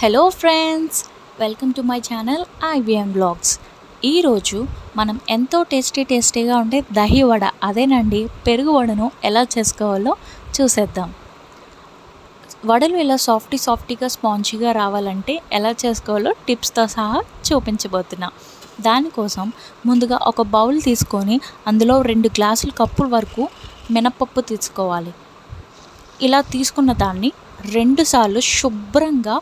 Hello friends welcome to my channel IVM blogs ఈరోజు మనం ఎంతో టేస్టీ టేస్టీగా ఉండే దహి వడ అదేనండి పెరుగు వడను ఎలా చేసుకోవాలో చూసేద్దాం. వడలు ఇలా సాఫ్టీ సాఫ్టీగా స్పాంజీగా రావాలంటే ఎలా చేసుకోవాలో టిప్స్తో సహా చూపించబోతున్నా. దానికోసం ముందుగా ఒక బౌల్ తీసుకొని అందులో రెండు గ్లాసుల కప్పుల వరకు మినపప్పు తీసుకోవాలి. ఇలా తీసుకున్న దాన్ని రెండుసార్లు శుభ్రంగా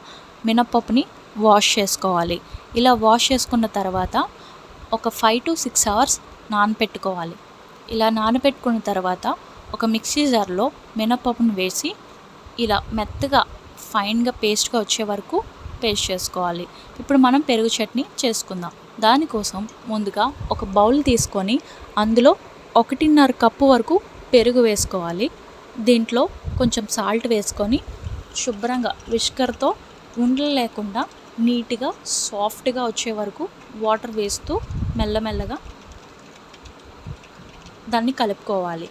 మినపప్పుని వాష్ చేసుకోవాలి. ఇలా వాష్ చేసుకున్న తర్వాత ఒక ఫైవ్ టు సిక్స్ అవర్స్ నానపెట్టుకోవాలి. ఇలా నానబెట్టుకున్న తర్వాత ఒక మిక్సీ జార్లో మినపప్పును వేసి ఇలా మెత్తగా ఫైన్గా పేస్ట్గా వచ్చే వరకు పేస్ట్ చేసుకోవాలి. ఇప్పుడు మనం పెరుగు చట్నీ చేసుకుందాం. దానికోసం ముందుగా ఒక బౌల్ తీసుకొని అందులో ఒకటిన్నర కప్పు వరకు పెరుగు వేసుకోవాలి. దీంట్లో కొంచెం సాల్ట్ వేసుకొని శుభ్రంగా విష్కర్తో ఉండలు లేకుండా నీట్గా సాఫ్ట్గా వచ్చే వరకు వాటర్ వేస్తూ మెల్లమెల్లగా దాన్ని కలుపుకోవాలి.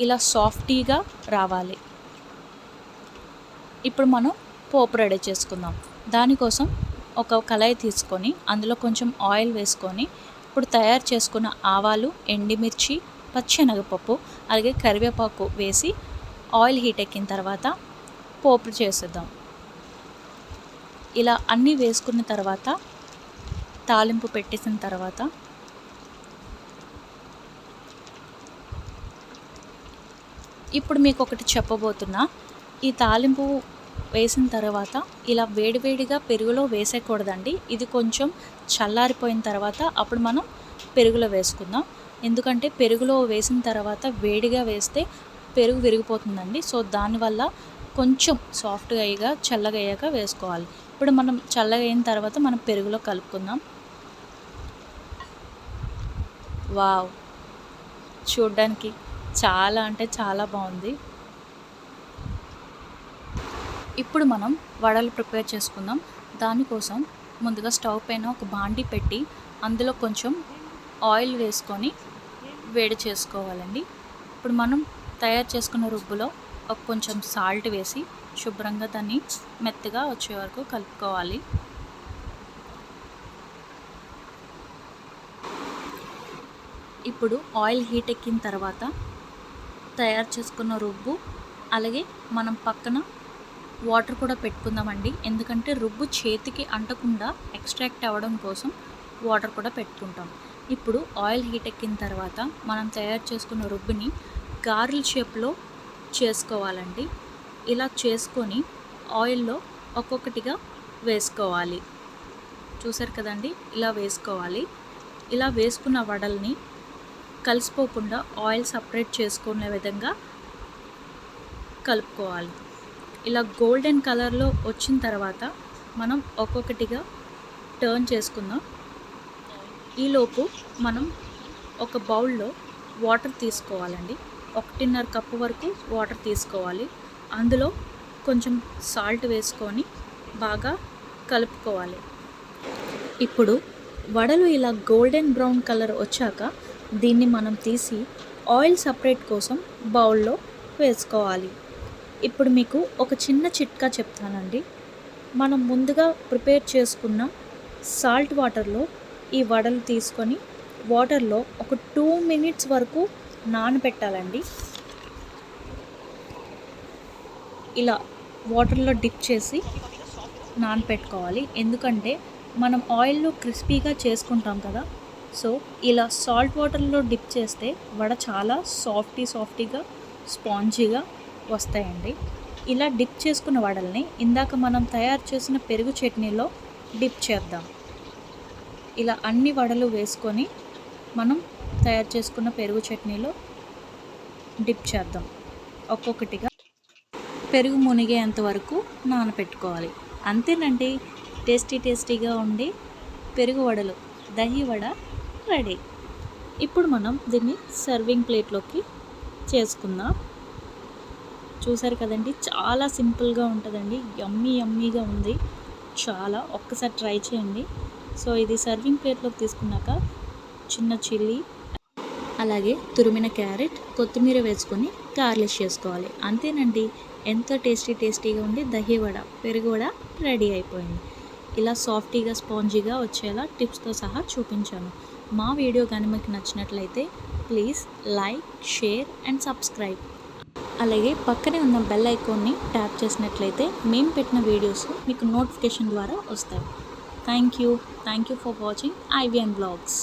ఇలా సాఫ్టీగా రావాలి. ఇప్పుడు మనం పోపు రెడీ చేసుకుందాం. దానికోసం ఒక కళాయి తీసుకొని అందులో కొంచెం ఆయిల్ వేసుకొని ఇప్పుడు తయారు చేసుకున్న ఆవాలు ఎండిమిర్చి పచ్చెనగపప్పు అలాగే కరివేపాకు వేసి ఆయిల్ హీట్ ఎక్కిన తర్వాత పోపు చేసేద్దాం. ఇలా అన్నీ వేసుకున్న తర్వాత తాలింపు పెట్టేసిన తర్వాత ఇప్పుడు మీకు ఒకటి చెప్పబోతున్నా. ఈ తాలింపు వేసిన తర్వాత ఇలా వేడివేడిగా పెరుగులో వేసేయకూడదండి. ఇది కొంచెం చల్లారిపోయిన తర్వాత అప్పుడు మనం పెరుగులో వేసుకుందాం. ఎందుకంటే పెరుగులో వేసిన తర్వాత వేడిగా వేస్తే పెరుగు విరిగిపోతుందండి. సో దానివల్ల కొంచెం సాఫ్ట్గా అయ్యగా చల్లగా అయ్యాక వేసుకోవాలి. ఇప్పుడు మనం చల్లగా అయిన తర్వాత మనం పెరుగులో కలుపుకుందాం. వావ్! చూడ్డానికి చాలా అంటే చాలా బాగుంది. ఇప్పుడు మనం వడలు ప్రిపేర్ చేసుకుందాం. దానికోసం ముందుగా స్టవ్ పైన ఒక బాండి పెట్టి అందులో కొంచెం ఆయిల్ వేసుకొని వేడి చేసుకోవాలండి. ఇప్పుడు మనం తయారు చేసుకున్న రుబ్బులో కొంచెం సాల్ట్ వేసి శుభ్రంగా దాన్ని మెత్తగా వచ్చే వరకు కలుపుకోవాలి. ఇప్పుడు ఆయిల్ హీట్ ఎక్కిన తర్వాత తయారు చేసుకున్న రుబ్బు అలాగే మనం పక్కన వాటర్ కూడా పెట్టుకుందామండి. ఎందుకంటే రుబ్బు చేతికి అంటకుండా ఎక్స్ట్రాక్ట్ అవ్వడం కోసం వాటర్ కూడా పెట్టుకుంటాం. ఇప్పుడు ఆయిల్ హీట్ ఎక్కిన తర్వాత మనం తయారు చేసుకున్న రుబ్బుని గారెల్ షేప్లో చేసుకోవాలండి. ఇలా చేసుకొని ఆయిల్లో ఒక్కొక్కటిగా వేసుకోవాలి. చూసారు కదండి? ఇలా వేసుకోవాలి. ఇలా వేసుకున్న వడల్ని కలిసిపోకుండా ఆయిల్ సపరేట్ చేసుకునే విధంగా కలుపుకోవాలి. ఇలా గోల్డెన్ కలర్లో వచ్చిన తర్వాత మనం ఒక్కొక్కటిగా టర్న్ చేసుకుందాం. ఈలోపు మనం ఒక బౌల్లో వాటర్ తీసుకోవాలండి. ఒకటిన్నర కప్పు వరకు వాటర్ తీసుకోవాలి. అందులో కొంచెం సాల్ట్ వేసుకొని బాగా కలుపుకోవాలి. ఇప్పుడు వడలు ఇలా గోల్డెన్ బ్రౌన్ కలర్ వచ్చాక దీన్ని మనం తీసి ఆయిల్ సపరేట్ కోసం బౌల్లో వేసుకోవాలి. ఇప్పుడు మీకు ఒక చిన్న చిట్కా చెప్తానండి. మనం ముందుగా ప్రిపేర్ చేసుకున్న సాల్ట్ వాటర్లో ఈ వడలు తీసుకొని వాటర్లో ఒక టూ మినిట్స్ వరకు నానబెట్టాలండి. ఇలా వాటర్లో డిప్ చేసి నానపెట్టుకోవాలి ఎందుకంటే మనం ఆయిల్లో క్రిస్పీగా చేసుకుంటాం కదా. సో ఇలా సాల్ట్ వాటర్లో డిప్ చేస్తే వడ చాలా సాఫ్టీ సాఫ్టీగా స్పాంజీగా వస్తాయండి. ఇలా డిప్ చేసుకున్న వడల్ని ఇందాక మనం తయారు చేసిన పెరుగు చట్నీలో డిప్ చేద్దాం. ఇలా అన్ని వడలు వేసుకొని మనం తయారు చేసుకున్న పెరుగు చట్నీలో డిప్ చేద్దాం. ఒక్కొక్కటిగా పెరుగు మునిగేంత వరకు నానపెట్టుకోవాలి. అంతేనండి టేస్టీ టేస్టీగా ఉండి పెరుగు వడలు దహి వడ రెడీ. ఇప్పుడు మనం దీన్ని సర్వింగ్ ప్లేట్లోకి చేసుకుందాం. చూసారు కదండి చాలా సింపుల్గా ఉంటుందండి యమ్మీ యమ్మీగా ఉంది. చాలా ఒక్కసారి ట్రై చేయండి. సో ఇది సర్వింగ్ ప్లేట్లోకి తీసుకున్నాక చిన్న చిల్లీ అలాగే తురిమిన క్యారెట్ కొత్తిమీర వేసుకొని గార్లిష్ చేసుకోవాలి. అంతేనండి. ఎంతో టేస్టీ టేస్టీగా ఉండి దహి వడ పెరుగు వడ రెడీ అయిపోయింది. ఇలా సాఫ్టీగా స్పాంజీగా వచ్చేలా టిప్స్తో సహా చూపించాను. మా వీడియో కానీ మీకు నచ్చినట్లయితే please like share and subscribe. అలాగే పక్కనే ఉన్న బెల్ ఐకాన్ని ట్యాప్ చేసినట్లయితే మేము పెట్టిన వీడియోస్ మీకు నోటిఫికేషన్ ద్వారా వస్తాయి. Thank you. Thank you for watching IVN blogs.